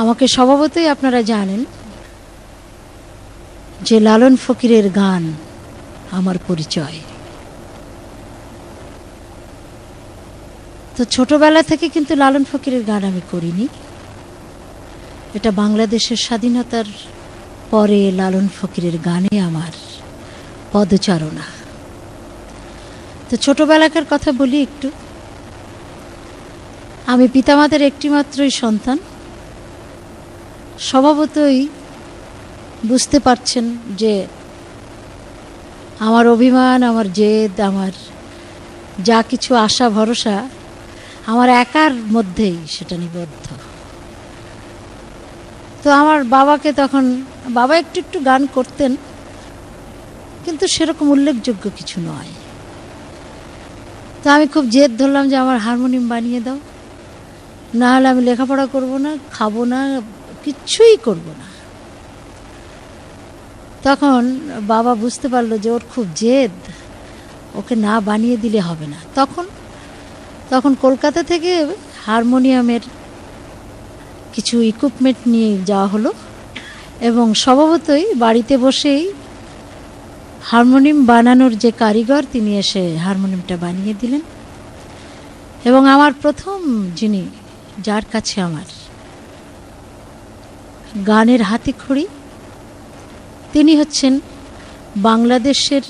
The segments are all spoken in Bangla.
আমাকে স্বভাবতই আপনারা জানেন যে লালন ফকিরের গান আমার পরিচয়। তো ছোটবেলা থেকে কিন্তু লালন ফকিরের গান আমি করিনি। এটা বাংলাদেশের স্বাধীনতার পরে লালন ফকিরের গানে আমার পদচারণা। তো ছোটবেলাকার কথা বলি একটু। আমি পিতামাতার একটিমাত্রই সন্তান। স্বভাবতই বুঝতে পারছেন যে আমার অভিমান, আমার জেদ, আমার যা কিছু আশা, ভরসা আমার একার মধ্যেই সেটা নিবদ্ধ। তো আমার বাবাকে তখন, বাবা একটু একটু গান করতেন, কিন্তু সেরকম উল্লেখযোগ্য কিছু নয়। তো আমি খুব জেদ ধরলাম যে আমার হারমোনিয়াম বানিয়ে দাও। না হলে আমি লেখাপড়া করব না, খাব না কিচ্ছুই করব না। তখন বাবা বুঝতে পারল যে ওর খুব জেদ, ওকে না বানিয়ে দিলে হবে না। তখন তখন কলকাতা থেকে হারমোনিয়ামের কিছু ইকুইপমেন্ট নিয়ে যাওয়া হলো এবং স্বভাবতই বাড়িতে বসেই হারমোনিয়াম বানানোর যে কারিগর, তিনি এসে হারমোনিয়ামটা বানিয়ে দিলেন। এবং আমার প্রথম যিনি, যার কাছে আমার গানের হাতিখড়ি তিনি হচ্ছেন বাংলাদেশের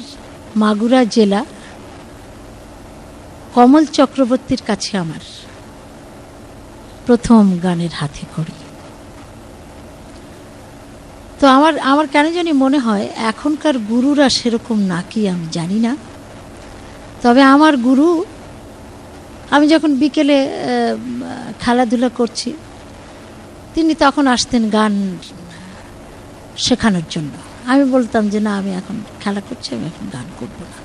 মাগুরা জেলা কমল চক্রবর্তীর কাছে আমার প্রথম গানের হাতিখড়ি তো আমার আমার কেন জানি মনে হয় এখনকার গুরুরা সেরকম নাকি আমি জানি না। তবে আমার গুরু, আমি যখন বিকেলে খেলাধুলা করছি তিনি তখন আসতেন গান শেখানোর জন্য। আমি বলতাম যে, না, আমি এখন খেলা করছি, আমি এখন গান করব না।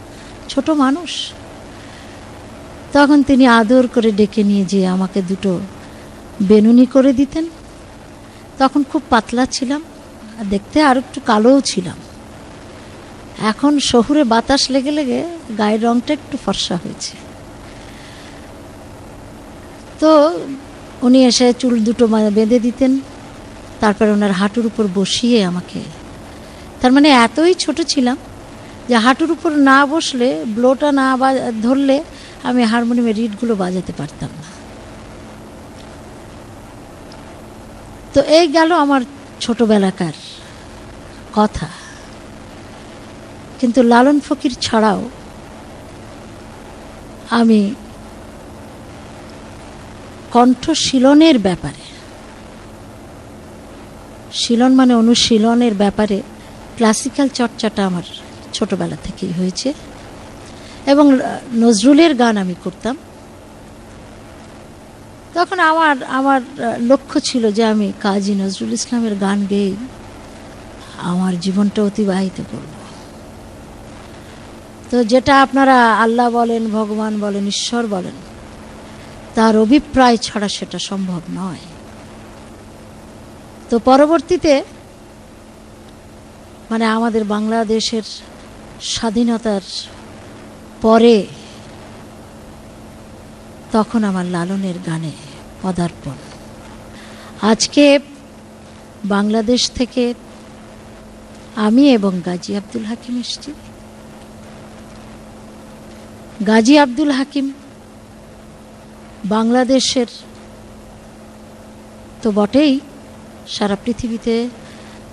ছোট মানুষ। তখন তিনি আদর করে ডেকে নিয়ে যেয়ে আমাকে দুটো বেনুনি করে দিতেন। তখন খুব পাতলা ছিলাম, আর দেখতে আর একটু কালোও ছিলাম। এখন শহুরে বাতাস লেগে লেগে গায়ের রংটা একটু ফর্সা হয়েছে। তো উনি এসে চুল দুটো বেঁধে দিতেন, তারপর ওনার হাঁটুর উপর বসিয়ে আমাকে, তার মানে এতই ছোট ছিলাম যে হাঁটুর উপর না বসলে, ব্লোটা না বা- ধরলে আমি হারমোনিয়ামের রিডগুলো বাজাতে পারতাম না। তো এই গেল আমার ছোটবেলাকার কথা। কিন্তু লালন ফকির ছাড়াও আমি কণ্ঠশীলনের ব্যাপারে। শীলন মানে অনুশীলনের ব্যাপারে ক্লাসিক্যাল চর্চাটা আমার ছোটবেলা থেকেই হয়েছে। এবং নজরুলের গান আমি করতাম। তখন আমার আমার লক্ষ্য ছিল যে আমি কাজী নজরুল ইসলামের গান গেয়ে আমার জীবনটা অতিবাহিত করব। তো যেটা আপনারা আল্লাহ বলেন, ভগবান বলেন, ঈশ্বর বলেন তার অভিপ্রায় ছাড়া সেটা সম্ভব নয়। তো পরবর্তীতে মানে আমাদের বাংলাদেশের স্বাধীনতার পরে তখন আমার লালনের গানে পদার্পণ। আজকে বাংলাদেশ থেকে আমি এবং গাজী আব্দুল হাকিম এসেছি। গাজী আব্দুল হাকিম বাংলাদেশের তো বটেই সারা পৃথিবীতে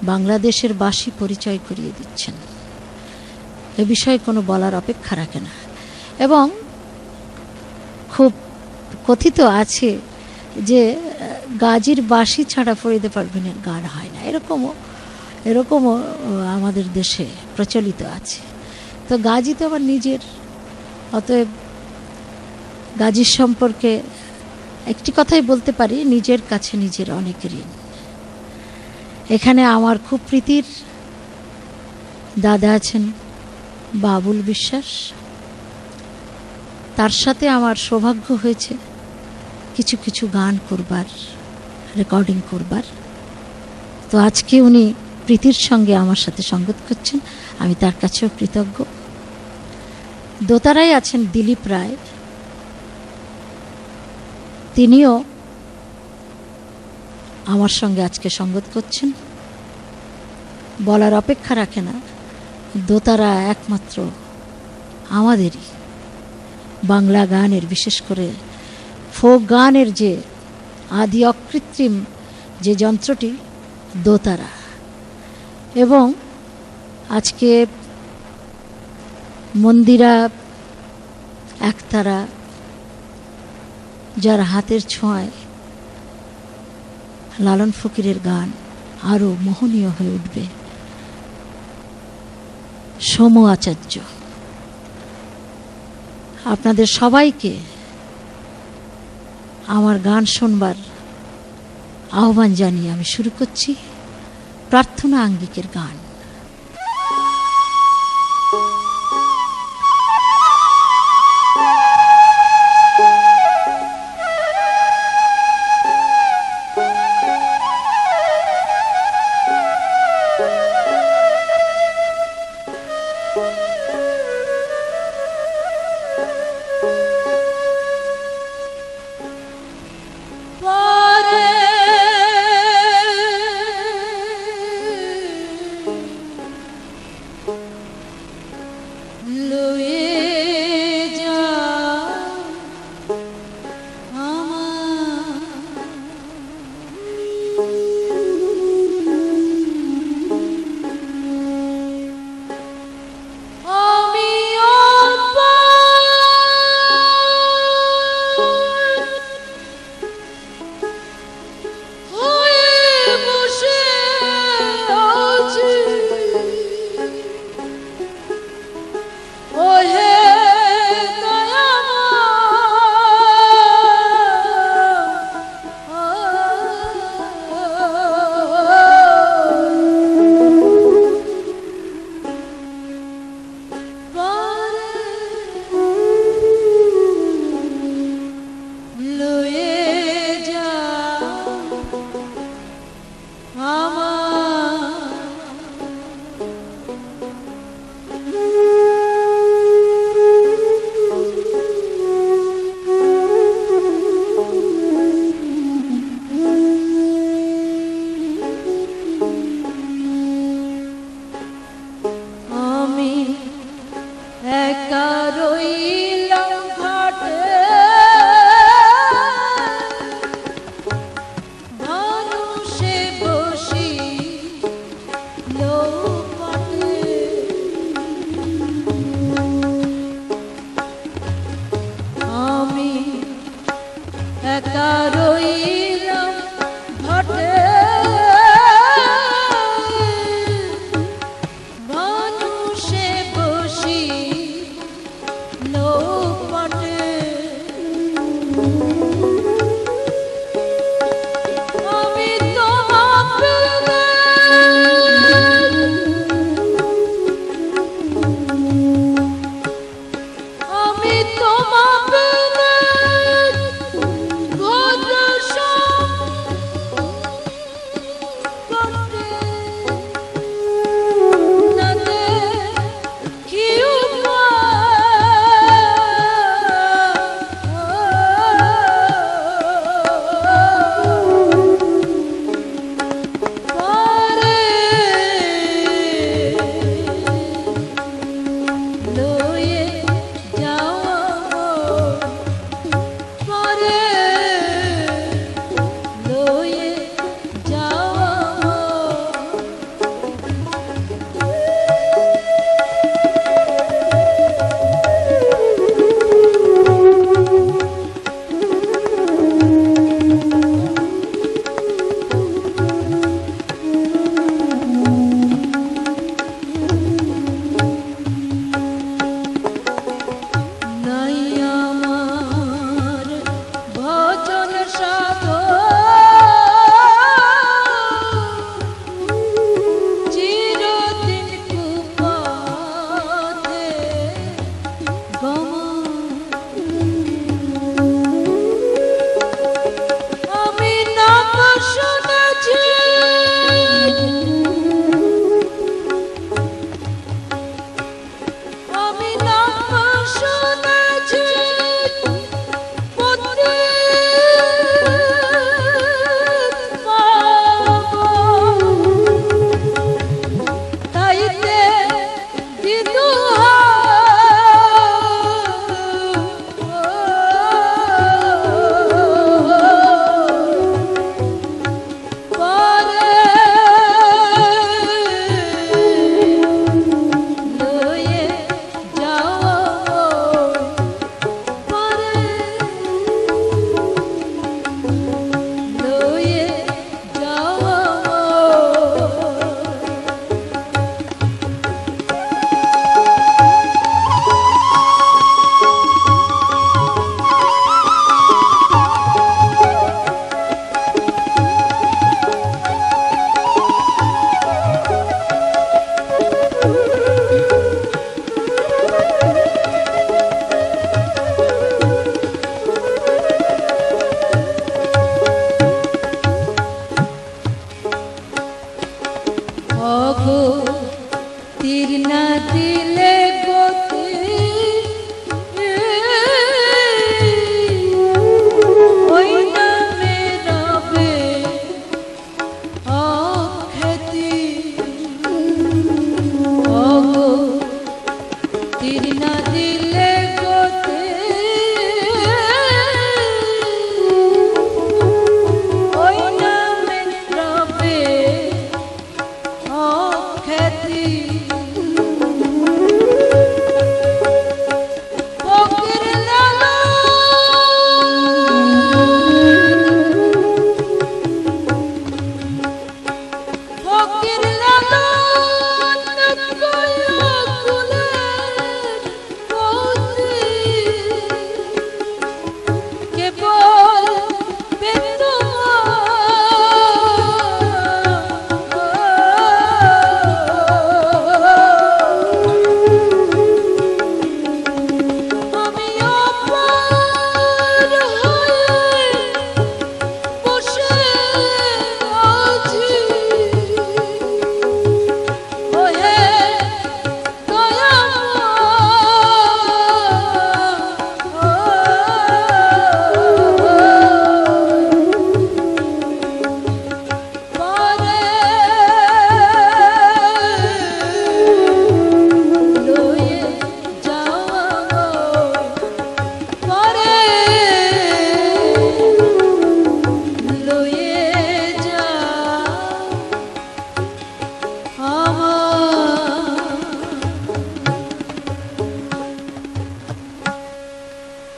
বাংলাদেশের বাসী পরিচয় করিয়ে দিচ্ছেন। এ বিষয়ে কোনো বলার অপেক্ষা রাখে না। এবং খুব কথিত আছে যে, গাজীর বাঁশি ছাড়া ফরিদে পারভিনের গান হয় না। এরকমও এরকমও আমাদের দেশে প্রচলিত আছে। তো গাজী তো আমার নিজের, অতএব গাজীর সম্পর্কে একটি কথাই বলতে পারি, নিজের কাছে নিজের অনেক ঋণ এখানে আমার খুব প্রীতির দাদা আছেন বাবুল বিশ্বাস। তার সাথে আমার সৌভাগ্য হয়েছে কিছু কিছু গান করবার রেকর্ডিং করবার। তো আজকে উনি প্রীতির সঙ্গে আমার সাথে সঙ্গত করছেন, আমি তার কাছেও কৃতজ্ঞ। দোতারাই আছেন দিলীপ রায়। তিনিও আমার সঙ্গে আজকে সঙ্গত করছেন। বলার অপেক্ষা রাখে না। দোতারা একমাত্র আমাদেরই। বাংলা গানের, বিশেষ করে ফোক গানের যে আদি অকৃত্রিম যে যন্ত্রটি, দোতারা। এবং আজকে মন্দিরা, একতারা যার হাতের ছোঁয়ায় লালন ফকিরের গান আরও মোহনীয় হয়ে উঠবে। সোম আচার্য, আপনাদের সবাইকে আমার গান শোনবার আহ্বান জানিয়ে আমি শুরু করছি। প্রার্থনা আঙ্গিকের গান।